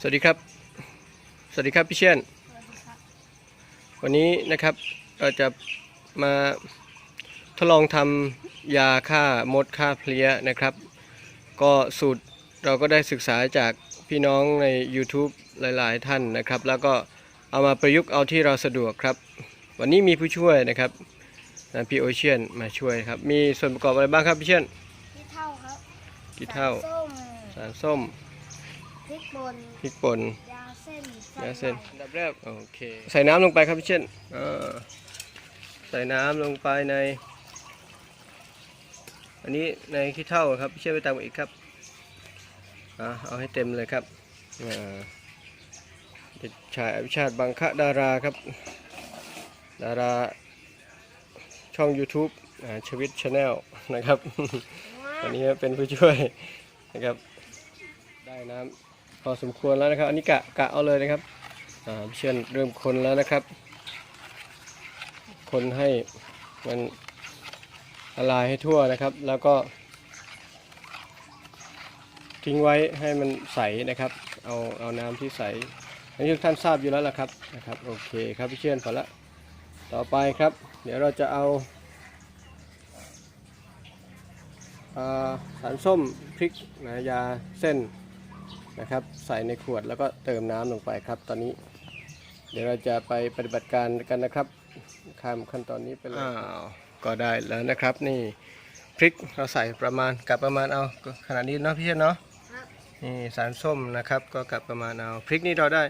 สวัสดีครับ สวัสดีครับพี่เชียนวันนี้นะครับเราจะมาทดลองทำยาฆ่ามดฆ่าเพลี้ยนะครับ ก็สูตรเราก็ได้ศึกษาจากพี่น้องใน YouTube หลาย ๆ ท่านนะครับ แล้วก็เอามาประยุกต์เอาที่เราสะดวกครับ วันนี้มีผู้ช่วยนะครับนะพี่โอเชียนมาช่วยครับ มีส่วนประกอบอะไรบ้างครับพี่เชียนพี่เท่าครับกี่เท่าสารส้มสารส้ม พริกป่นพริกป่นยาเส้นยาเส้นอันดับแรกโอเค ใส่น้ำลงไปครับพี่เช่นเออใส่น้ำลงไปใน อันนี้ในขี้เท่าครับพี่เช่นไปตามอีกครับอ่าเอาให้เต็มเลยครับอ่าเด็กชายอภิชาติบังคะดาราครับ ดาราช่อง YouTube อ่าชวิตชาแนลนะครับวันนี้เป็นผู้ช่วยนะครับได้น้ำพ อสมควรแล้วนะครับ อันนี้กะกะเอาเลยนะครับพี่เช่นเริ่มคนแล้วนะครับ คนให้มันละลายให้ทั่วนะครับ แล้วก็ ทิ้งไว้ให้มันใสนะครับ เอาเอาน้ำที่ใส อันนี้ทุกท่านทราบอยู่แล้วละครับนะครับโอเคครับพี่เชื่อนพอละต่อไปครับ เดี๋ยวเราจะเอาอ่าสารส้มพริกนะยาเส้น นะครับ ใส่ในขวดแล้วก็เติมน้ำลงไปครับ ตอนนี้ เดี๋ยวเราจะไปปฏิบัติการกันนะครับข้ามขั้นตอนนี้ไปเลยอ้าวก็ได้แล้วนะครับ นี่พริกเราใส่ประมาณกับประมาณเอาขนาดนี้เนาะพี่เชื่อนเนาะครับนี่สารส้มนะครับ ก็กลับประมาณเอาพริกนี่เราได้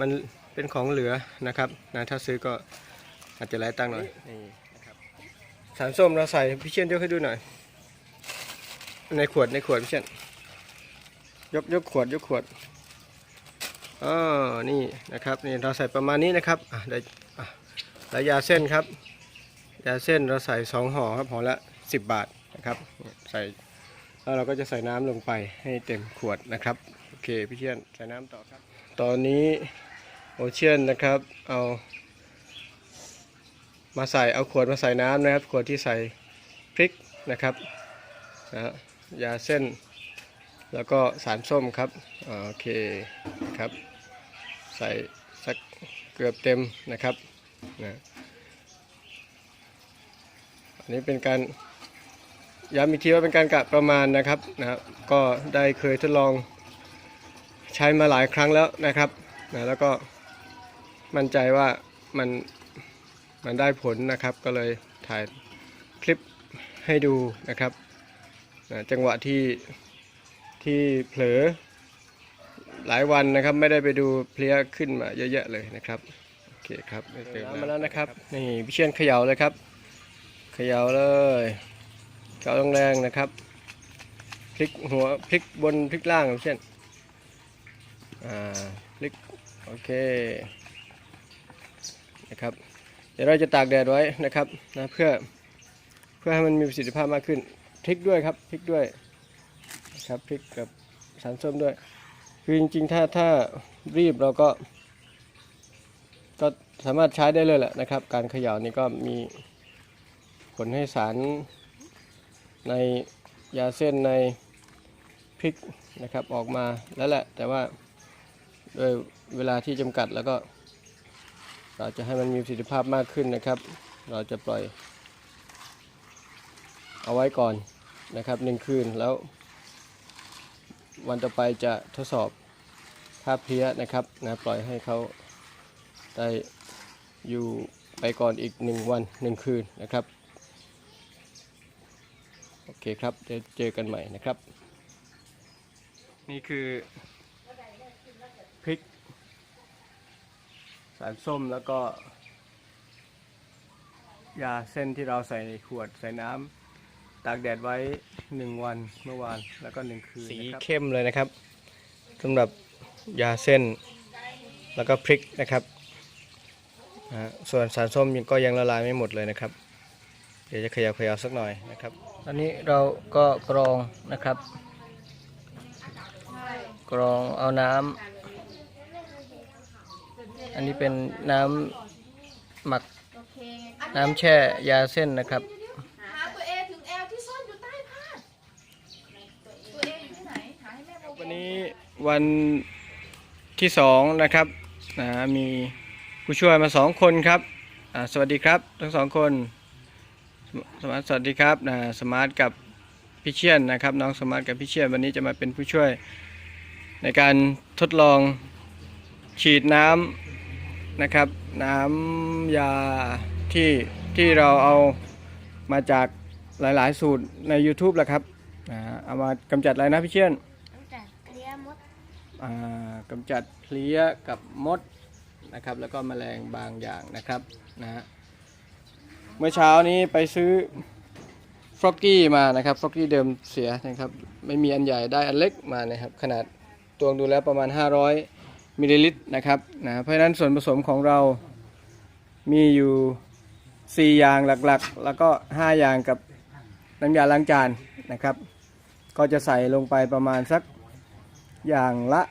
มันเป็นของเหลือนะครับนะถ้าซื้อก็อาจจะหลายตังค์หน่อยนี่นะครับสารส้มเราใส่พี่เชียนยกให้ดูหน่อย ในขวดในขวดพี่เชียน ยกยกขวดยกขวดอ๋อนี่นะครับนี่เราใส่ประมาณนี้นะครับอะได้อะแล้วยาเส้นครับ ยาเส้นเราใส่สองห่อครับห่อละ10บบาทนะครับ ใส่แล้วเราก็จะใส่น้ำลงไปให้เต็มขวดนะครับโอเคพี่เชียนใส่น้ำต่อครับ ตอนนี้โอเชียนนะครับเอามาใส่เอาขวดมาใส่น้ำนะครับ ขวดที่ใส่พริกนะครับนะยาเส้น แล้วก็สารส้มครับโอเคครับใส่สักเกือบเต็มนะครับนะอันนี้เป็นการย้ำอีกทีว่าเป็นการกะประมาณนะครับนะครับก็ได้เคยทดลองใช้มาหลายครั้งแล้วนะครับนะแล้วก็มั่นใจว่ามันมันได้ผลนะครับ ก็เลยถ่ายคลิปให้ดูนะครับนะจังหวะที่ ที่เผลอหลายวันนะครับไม่ได้ไปดูเพลี้ยขึ้นมาเยอะแยะเลยนะครับโอเคครับเติมน้ำมาแล้วนะครับนี่พี่เชียนเขย่าเลยครับ เขย่าเลยเกาแรงๆนะครับพลิกหัวพลิกบนพลิกล่างเช่นอ่าพลิกโอเคนะครับเดี๋ยวเราจะตากแดดไว้นะครับนะเพื่อเพื่อให้มันมีประสิทธิภาพมากขึ้นพลิกด้วยครับพลิกด้วย ครับพลิกกับสารส้มด้วย คือจริงๆ ถ้าถ้ารีบเราก็ ก็สามารถใช้ได้เลยแหละนะครับ การเขย่านี่ก็มีผลให้สารในยาเส้นในพริกนะครับออกมาแล้วแหละ แต่ว่าด้วยเวลาที่จำกัดแล้วก็ เราจะให้มันมีประสิทธิภาพมากขึ้นนะครับ เราจะปล่อย เอาไว้ก่อนนะครับหนึ่งคืนแล้ว วันต่อไปจะทดสอบค่าเพี้ยนะครับนะปล่อยให้เขาได้อยู่ไปก่อนอีกหนึ่งวันหนึ่งคืนนะครับ โอเคครับเดี๋ยวเจอกันใหม่นะครับ นี่คือพริก สารส้มแล้วก็ ยาเส้นที่เราใส่ในขวดใส่น้ำ ตากแดดไว้หนึ่งวันเมื่อวานแล้วก็หนึ่งคืนสีเข้มเลยนะครับสำหรับยาเส้นแล้วก็พริกนะครับอ่าส่วนสารส้มยังก็ยังละลายไม่หมดเลยนะครับ เดี๋ยวจะขยับขยับสักหน่อยนะครับ ตอนนี้เราก็กรองนะครับ กรองเอาน้ำอันนี้เป็นน้ำหมักน้ำแช่ยาเส้นนะครับ หาตัวเอถึงเอลที่ซ่อนอยู่ใต้ผ้าตั วันที่สองนะครับนะมีผู้ช่วยมาสองคนครับสวัสดีครับทั้งสองคนสมาร์ทสวัสดีครับนะสมาร์ทกับพี่เชียนนะครับน้องสมาร์ทกับพี่เชียนวันนี้จะมาเป็นผู้ช่วยในการทดลองฉีดน้ำนะครับ น้ำยาที่ที่เราเอามาจากหลาย ๆ สูตรใน YouTube แหละครับอ่าเอามากำจัดอะไรนะพี่เชียน ตั้งแต่เคลียร์มด อ่า กำจัดเพลี้ยกับมดนะครับ แล้วก็แมลงบางอย่างนะครับนะฮะเมื่อเช้านี้ไปซื้อฟรอกกี้มานะครับฟรอกกี้เดิมเสียนะครับไม่มีอันใหญ่ได้อันเล็กมานะครับขนาดตวงดูแล้วประมาณ 500มิลลิลิตรนะครับนะเพราะฉะนั้นส่วนผสมของเรามีอยู่ 4 อย่างหลักๆ แล้วก็ 5 อย่างกับน้ำยาล้างจานนะครับ ก็จะใส่ลงไปประมาณสัก อย่างละ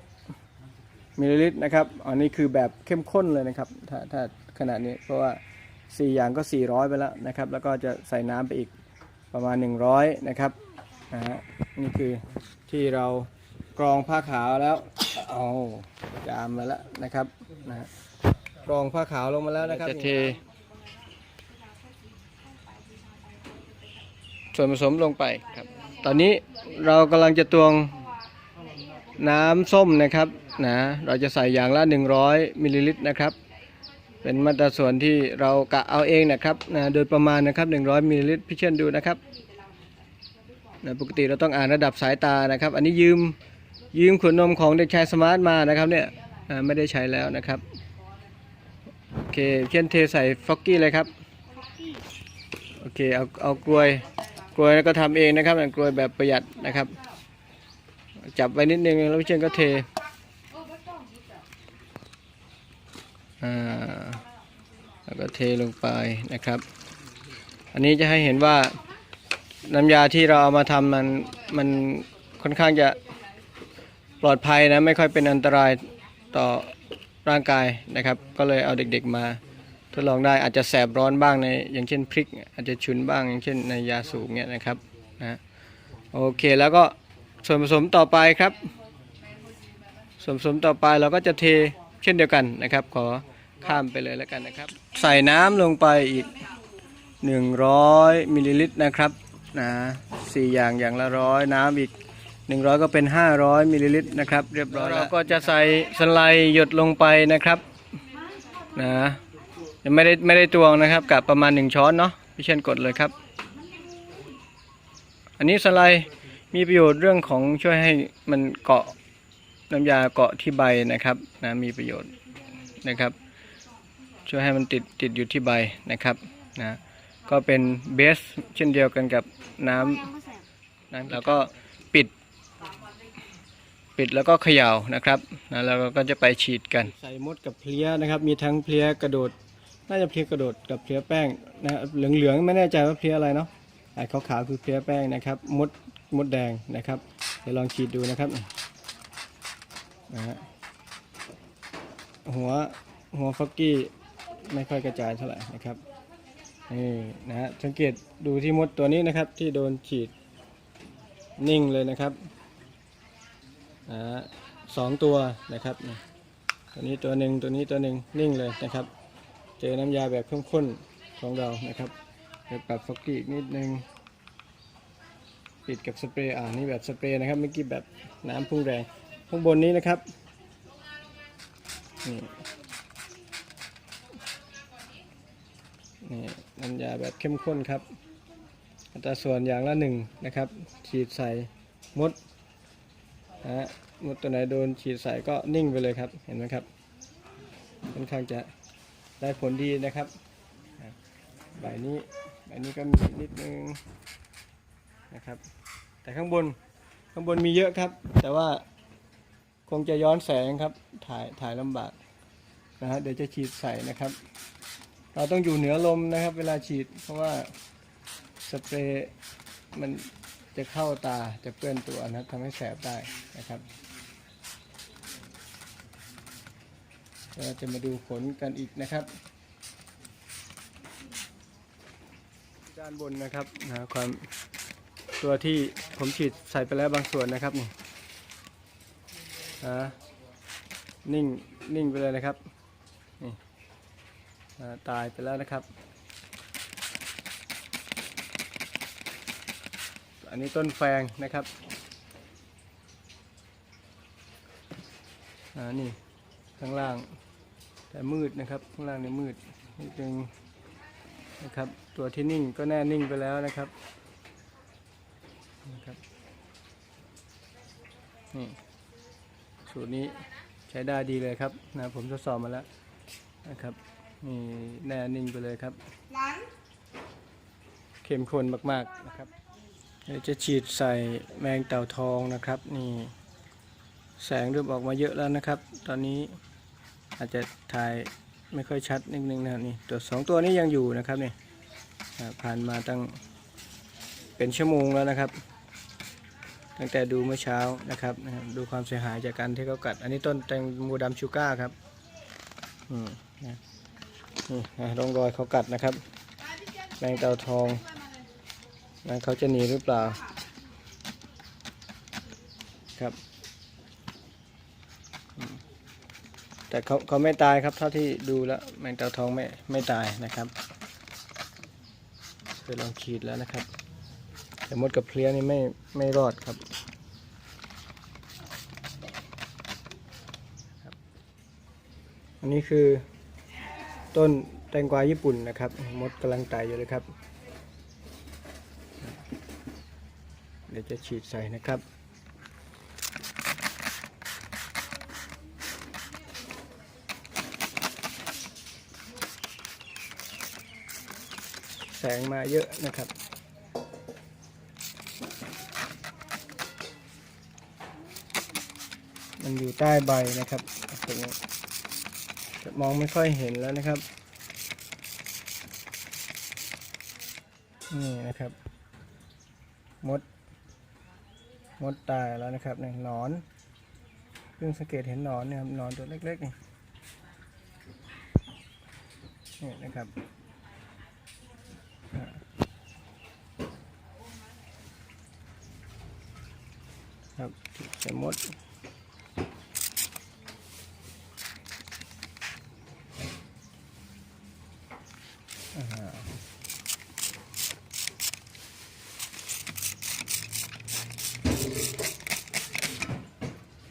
100มิลลิลิตรนะครับ อันนี้คือแบบเข้มข้นเลยนะครับ ถ้าถ้าขนาดนี้เพราะว่า 4 อย่างก็ 400 ไปแล้วนะครับ แล้วก็จะใส่น้ำไปอีกประมาณ 100 นะครับนะฮะนี่คือที่เรากรองผ้าขาวแล้วเอาจามมาแล้วนะครับนะฮะกรองผ้าขาวลงมาแล้วนะครับจะเท ส่วนผสมลงไปครับ ตอนนี้เรากำลังจะตวงน้ำส้มนะครับนะเราจะใส่อย่างละ 100มิลลิลิตรนะครับ เป็นมาตรส่วนที่เรากะเอาเองนะครับนะโดยประมาณนะครับ 100มิลลิลิตรพี่เชิญดูนะครับนะปกติเราต้องอ่านระดับสายตานะครับ อันนี้ยืมยืมขวดนมของเด็กชายสมาร์ทมานะครับเนี่ยอ่าไม่ได้ใช้แล้วนะครับโอเคเช่นเทใส่ฟอกกี้เลยครับโอเคเอาเอากลวย กลวยก็ทำเองนะครับกลวยแบบประหยัดนะครับ จับไว้นิดนึงแล้วพี่เชนก็เทแล้วก็เทลงไปนะครับ อันนี้จะให้เห็นว่าน้ำยาที่เราเอามาทำมันมันค่อนข้างจะปลอดภัยนะไม่ค่อยเป็นอันตรายต่อร่างกายนะครับ ก็เลยเอาเด็กๆมา ทดลองได้อาจจะแสบร้อนบ้างในอย่างเช่นพริก อาจจะฉุนบ้างอย่างเช่นในยาสูบเนี่ยนะครับนะโอเคแล้วก็ส่วนผสมต่อไปครับ ส่วนผสมต่อไปเราก็จะเทเช่นเดียวกันนะครับ ขอข้ามไปเลยแล้วกันนะครับ ใส่น้ำลงไปอีก 100มิลลิลิตรนะครับนะสี่อย่างอย่างละร้อยน้ำอีก 100 ก็เป็น 500มิลลิลิตรนะครับ เรียบร้อยแล้วเราก็จะใส่สไลด์หยดลงไปนะครับนะ ยังไม่ได้ไม่ได้ตวงนะครับกับประมาณหนึ่งช้อนเนาะพี่เช่นกดเลยครับ อันนี้สไลด์มีประโยชน์เรื่องของช่วยให้มันเกาะน้ำยาเกาะที่ใบนะครับนะมีประโยชน์นะครับ ช่วยให้มันติดติดอยู่ที่ใบนะครับนะก็เป็นเบสเช่นเดียวกันกับน้ำนะแล้วก็ปิด ปิดแล้วก็เขย่านะครับนะแล้วเราก็จะไปฉีดกัน ใส่มดกับเพลี้ยนะครับ มีทั้งเพลี้ยกระโดด น่าจะเพลี้ยกระโดดกับเพลี้ยแป้งนะเหลืองๆไม่แน่ใจว่าเพลี้ยอะไรเนาะไอ้ขาวๆคือเพลี้ยแป้งนะครับ มดมดแดงนะครับ เดี๋ยวลองฉีดดูนะครับนะฮะหัวหัวฟักกี้ไม่ค่อยกระจายเท่าไหร่นะครับนี่นะฮะสังเกตดูที่มดตัวนี้นะครับ ที่โดนฉีดนิ่งเลยนะครับอ่าสองตัวนะครับตัวนี้ตัวหนึ่งตัวนี้ตัวหนึ่งนิ่งเลยนะครับ เจอน้ำยาแบบเข้มข้นของเรานะครับเดี๋ยวปรับฟอกกี้อีกนิดนึงปิดกับสเปรย์อ่านี่แบบสเปรย์นะครับเมื่อกี้แบบน้ำพุ่งแรงข้างบนนี้นะครับนี่นี่น้ำยาแบบเข้มข้นครับ อัตราส่วนอย่างละหนึ่งนะครับ ฉีดใส่มดนะฮะมดตัวไหนโดนฉีดใส่ก็นิ่งไปเลยครับเห็นไหมครับค่อนข้างจะ ได้ผลดีนะครับใบนี้ใบนี้ก็มีนิดนึงนะครับ แต่ข้างบนข้างบนมีเยอะครับ แต่ว่าคงจะย้อนแสงครับถ่ายถ่ายลำบากนะฮะเดี๋ยวจะฉีดใส่นะครับ เราต้องอยู่เหนือลมนะครับ เวลาฉีดเพราะว่าสเปรย์มันจะเข้าตาจะเปื้อนตัวนะทำให้แสบได้นะครับ เราจะมาดูผลกันอีกนะครับ ด้านบนนะครับนะความตัวที่ผมฉีดใส่ไปแล้วบางส่วนนะครับนี่อ่านิ่งนิ่งไปเลยนะครับนี่ตายไปแล้วนะครับ อันนี้ต้นแฟงนะครับอ่านี่ ข้างล่าง แต่มืดนะครับ ข้างล่างนี่มืดนิดนึงนะครับ ตัวที่นิ่งก็แน่นิ่งไปแล้วนะครับนะครับนี่สูตรนี้ใช้ได้ดีเลยครับนะผมทดสอบมาแล้วนะครับนี่แน่นิ่งไปเลยครับเข้มข้นมากๆนะครับเดี๋ยวจะฉีดใส่แมงเต่าทองนะครับ นี่แสงเริ่มออกมาเยอะแล้วนะครับ ตอนนี้ อาจจะถ่ายไม่ค่อยชัดนิดนึงนะครับนี่ตัวสองตัวนี้ยังอยู่นะครับนี่ผ่านมาตั้งเป็นชั่วโมงแล้วนะครับ ตั้งแต่ดูเมื่อเช้านะครับดูความเสียหายจากการที่เขากัด อันนี้ต้นแตงโมดำชูก้าครับอืมนะนี่ร่องรอยเขากัดนะครับแมงเต่าทองนะเขาจะหนีหรือเปล่า ครับอืม แต่เขาเขาไม่ตายครับเท่าที่ดูแล้วแมงเต่าทองไม่ไม่ตายนะครับเคยลองขีดแล้วนะครับ แต่มดกับเพลี้ยนี่ไม่ไม่รอดครับครับอันนี้คือต้นแตงกวาญี่ปุ่นนะครับ มดกำลังไต่อยู่เลยครับ เดี๋ยวจะฉีดใส่นะครับ แสงมาเยอะนะครับ มันอยู่ใต้ใบนะครับตรงนี้จะมองไม่ค่อยเห็นแล้วนะครับ นี่นะครับ มด มดตายแล้วนะครับนี่หนอนเพิ่งสังเกตเห็นหนอนเนี่ยครับหนอนตัวเล็กๆนี่นี่นะครับ ครับใส่มดอ่า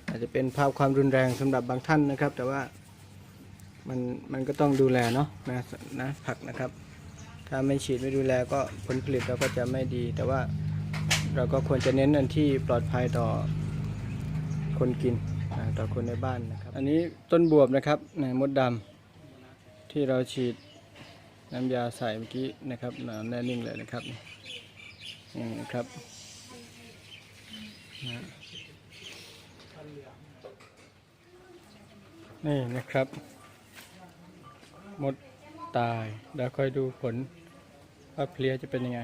อาจจะเป็นภาพความรุนแรงสำหรับบางท่านนะครับ แต่ว่ามันมันก็ต้องดูแลเนาะนะนะผักนะครับ ถ้าไม่ฉีดไม่ดูแลก็ผลผลิตเราก็จะไม่ดีแต่ว่า เราก็ควรจะเน้นอันที่ปลอดภัยต่อคนกินต่อคนในบ้านนะครับ อันนี้ต้นบวบนะครับนมดดำที่เราฉีดน้ำยาใส่เมื่อกี้นะครับนแน่นิ่งเลยนะครับนี่นะครับนะนี่นะครับ มดตายแล้วค่อยดูผลว่าเพลียจะเป็นยังไง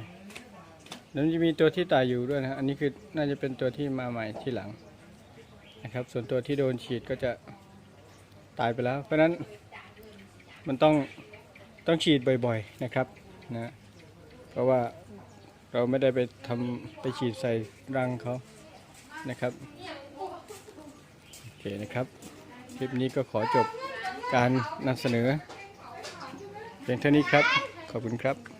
แล้วจะมีตัวที่ตายอยู่ด้วยนะอันนี้คือน่าจะเป็นตัวที่มาใหม่ที่หลังนะครับ ส่วนตัวที่โดนฉีดก็จะตายไปแล้ว เพราะฉะนั้นมันต้องต้องฉีดบ่อยๆนะครับนะเพราะว่าเราไม่ได้ไปทำไปฉีดใส่รังเขานะครับโอเคนะครับคลิปนี้ก็ขอจบการนำเสนอเพียงเท่านี้ครับ ขอบคุณครับ